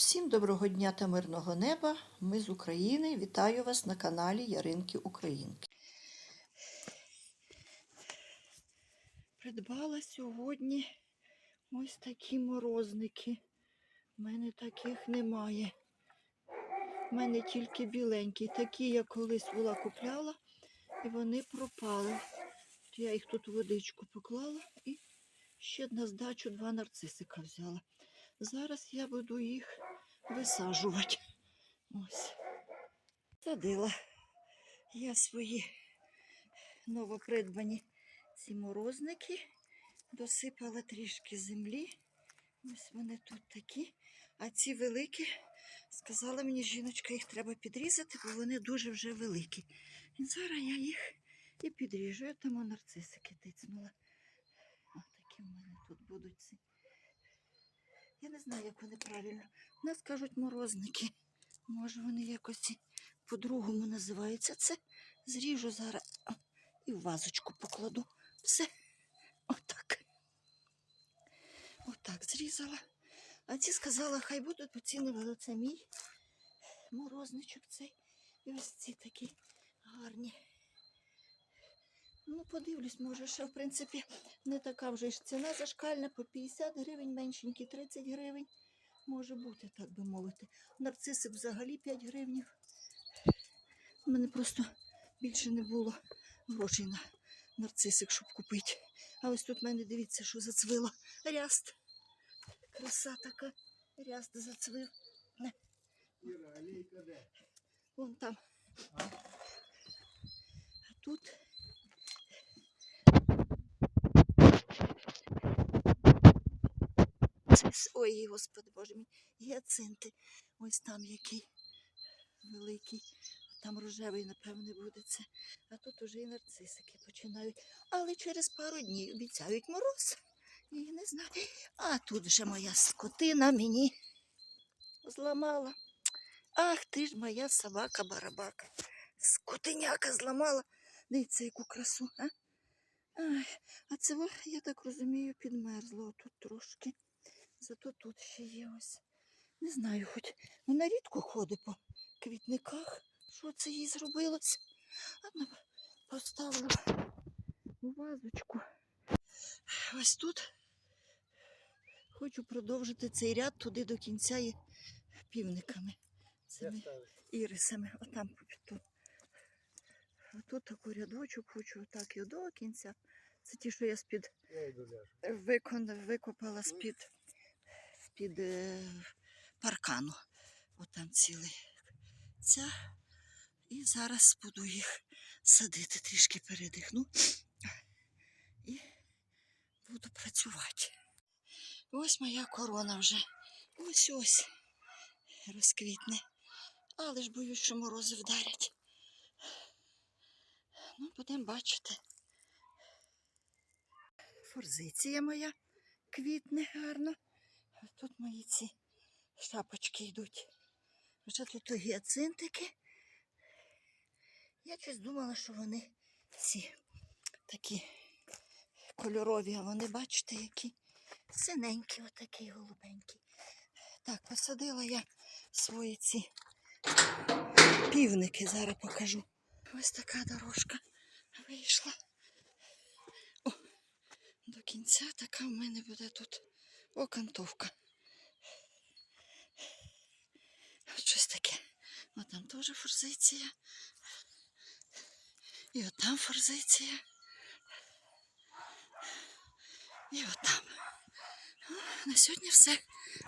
Всім доброго дня та мирного неба. Ми з України. Вітаю вас на каналі Яринки Українки. Придбала сьогодні ось такі морозники. У мене таких немає. У мене тільки біленькі, такі я колись була купляла, і вони пропали. Я їх тут водичку поклала і ще на здачу два нарцисика взяла. Зараз я буду їх висаджувати. Ось. Садила я свої новопридбані ці морозники. Досипала трішки землі. Ось вони тут такі. А ці великі, сказала мені жіночка, їх треба підрізати, бо вони дуже вже великі. І зараз я їх і підріжу. Я там нарцисики тицнула. Ось такі в мене тут будуть ці. Я не знаю, як вони правильно. Нас кажуть морозники. Може, вони якось по-другому називаються. Це зріжу зараз і в вазочку покладу. Все. Отак. Отак зрізала. А ці сказала, хай будуть, бо це мій морозничок цей. І ось ці такі гарні. Ну, подивлюсь, може, ще, в принципі, не така вже ж ціна зашкальна по 50 гривень, меншенькі 30 гривень. Може бути, так би мовити. Нарцисик взагалі 5 гривнів. У мене просто більше не було грошей на нарцисик, щоб купити. А ось тут в мене дивіться, що зацвило. Ряст. Краса така. Ряст зацвив. Вон там. А тут С- Ой, господи боже мій, гіацинти. Ось там який великий. Там рожевий, напевне, буде це. А тут уже і нарцисики починають. Але через пару днів обіцяють мороз. І не знаю. А тут вже моя скотина мені зламала. Ах ти ж моя собака-барабака. Скотиняка зламала. Дивіться, яку красу, а? Ай, а це, я так розумію, підмерзло тут трошки. Зато тут ще є ось. Не знаю, хоч вона рідко ходить по квітниках. Що це їй зробилося? Ладно, поставлю у вазочку. Ось тут хочу продовжити цей ряд туди до кінця і півниками. Цими ірисами. Отам тут. Тут таку рядочок хочу отак і до кінця. Це ті, що я з-під викон, викопала з-під з-під е, паркану. Отам цілий ця. І зараз буду їх садити, трішки передихну. І буду працювати. Ось моя корона вже. Ось ось розквітне. Але ж боюсь, що морози вдарять. Ну, будемо бачити. Форзиція моя квітне гарно. А тут мої ці шапочки йдуть. Вже тут гіацинтики. Я щось думала, що вони ці такі кольорові, а вони, бачите, які синенькі, отакі голубенькі. Так, посадила я свої ці півники, зараз покажу. Ось така дорожка вийшла. О, до кінця така в мене буде тут окантовка. От щось таке. О, там теж форзиція. І от там форзиція. І от там. На сьогодні все.